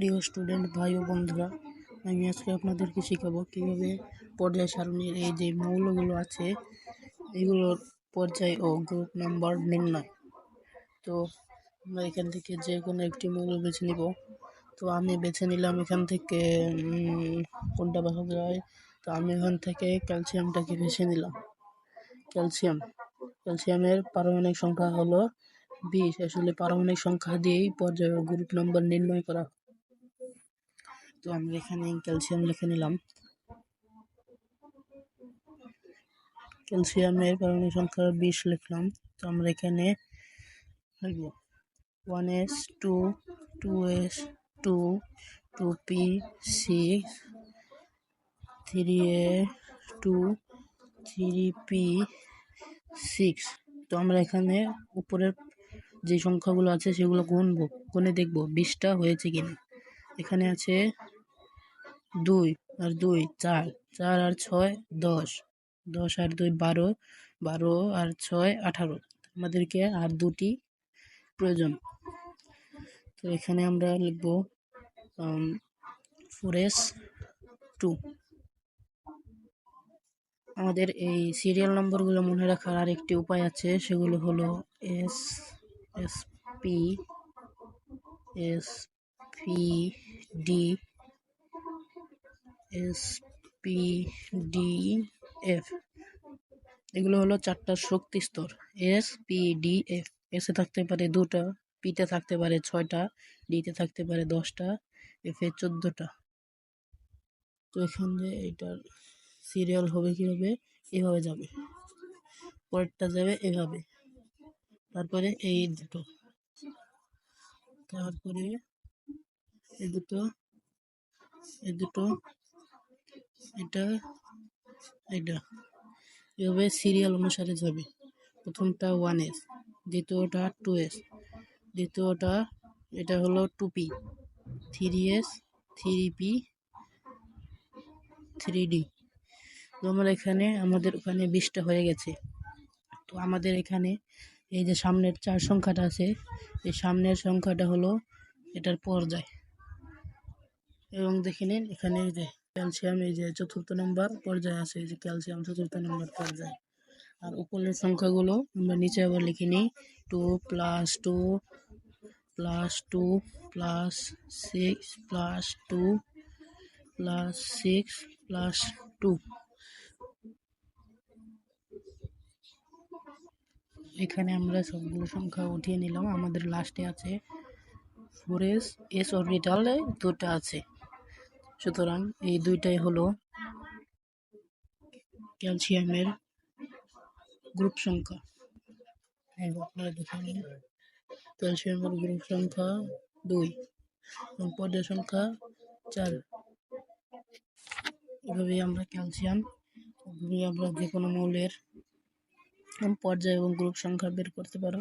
প্রিয় স্টুডেন্ট ভাই ও বন্ধুরা, আমি আজকে আপনাদেরকে শেখাবো কীভাবে পর্যায় সারণীর এই যে মৌলগুলো আছে, এগুলোর পর্যায় ও গ্রুপ নাম্বার নির্ণয়। তো আমরা এখান থেকে যে কোনো একটি মৌল বেছে নিব। তো আমি বেছে নিলাম এখান থেকে কোনটা বাছা যায় তো আমি এখান থেকে ক্যালসিয়ামটাকে বেছে নিলাম। ক্যালসিয়াম, ক্যালসিয়ামের পারমাণবিক সংখ্যা হলো বিশ। আসলে পারমাণবিক সংখ্যা দিয়েই পর্যায় গ্রুপ নম্বর নির্ণয় করা। তো আমরা এখানে ক্যালসিয়াম লিখে নিলাম। ক্যালসিয়ামের পারমাণবিক সংখ্যা বিশ লিখলাম। তো আমরা এখানে লিখব one S two two S two two P six three S two three P six তো আমরা এখানে উপরের যে সংখ্যাগুলো আছে সেগুলো গুনবো, গুনে দেখব বিশটা হয়েছে কিনা। এখানে আছে দুই আর দুই চার চার আর ছয় দশ দশ আর দুই বারো বারো আর ছয় আঠারো। আমাদেরকে আর দুটি প্রয়োজন। তো এখানে আমরা লিখব ফোর এস টু আমাদের এই সিরিয়াল নম্বরগুলো মনে রাখার আরেকটি উপায় আছে, সেগুলো হলো S S P S P D S P D F এগুলো হলো চারটা শক্তি স্তর। এস পি ডি এফ এসে থাকতে পারে দুটা পিতে থাকতে পারে ছয়টা ডিতে থাকতে পারে দশটা এফে চোদ্দোটা। তো এখানে এটার সিরিয়াল হবে কীভাবে? এভাবে যাবে। পরেরটা যাবে এভাবে। তারপরে এই দুটো। তারপরে এই দুটো এই দুটো এটা এটা। এভাবে সিরিয়াল অনুসারে যাবে। প্রথমটা ওয়ান এস দ্বিতীয়টা টু এস দ্বিতীয়টা এটা হলো two P three S three P three D আমার এখানে, আমাদের ওখানে বিশটা হয়ে গেছে। তো আমাদের এখানে এই যে সামনের চার সংখ্যাটা আছে, এই সামনের সংখ্যাটা হলো এটার পর্যায়। এবং দেখে নিন, এখানে যে ক্যালসিয়াম এই যে চতুর্থ নম্বর পর্যায়ে আছে, এই যে ক্যালসিয়াম চতুর্থ নম্বর পর্যায়ে। আর উপরের সংখ্যাগুলো আমরা নিচে আবার লিখে নিই। Two plus two plus two plus six plus two plus six plus two এখানে আমরা সবগুলো সংখ্যা উঠিয়ে নিলাম। আমাদের লাস্টে আছে। ফোর এস এস অরবিটালে দুটো আছে। সুতরাং এই দুইটাই হলো ক্যালসিয়ামের গ্রুপ সংখ্যা। এই আপনারা দেখে নিন। ক্যালসিয়ামের গ্রুপ সংখ্যা দুই, এবং পর্যায় সংখ্যা চার। এভাবেই আমরা ক্যালসিয়াম, এভাবেই আমরা যে কোনো মৌলের পর্যায় এবং গ্রুপ সংখ্যা বের করতে পারব।